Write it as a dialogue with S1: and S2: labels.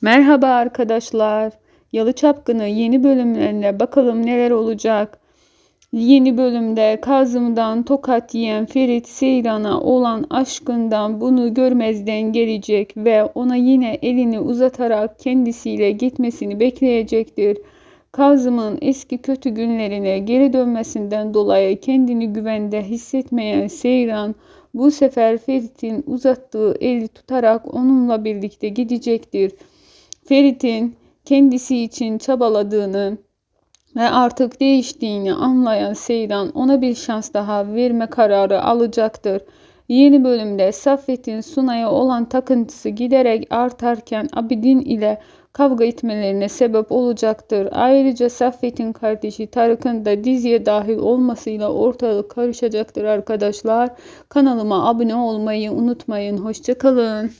S1: Merhaba arkadaşlar. Yalı Çapkını yeni bölümlerine bakalım neler olacak. Yeni bölümde Kazım'dan tokat yiyen Ferit Seyran'a olan aşkından bunu görmezden gelecek ve ona yine elini uzatarak kendisiyle gitmesini bekleyecektir. Kazım'ın eski kötü günlerine geri dönmesinden dolayı kendini güvende hissetmeyen Seyran bu sefer Ferit'in uzattığı eli tutarak onunla birlikte gidecektir. Ferit'in kendisi için çabaladığını ve artık değiştiğini anlayan Seyran ona bir şans daha verme kararı alacaktır. Yeni bölümde Saffet'in Sunay'a olan takıntısı giderek artarken Abidin ile kavga etmelerine sebep olacaktır. Ayrıca Saffet'in kardeşi Tarık'ın da diziye dahil olmasıyla ortalık karışacaktır arkadaşlar. Kanalıma abone olmayı unutmayın. Hoşçakalın.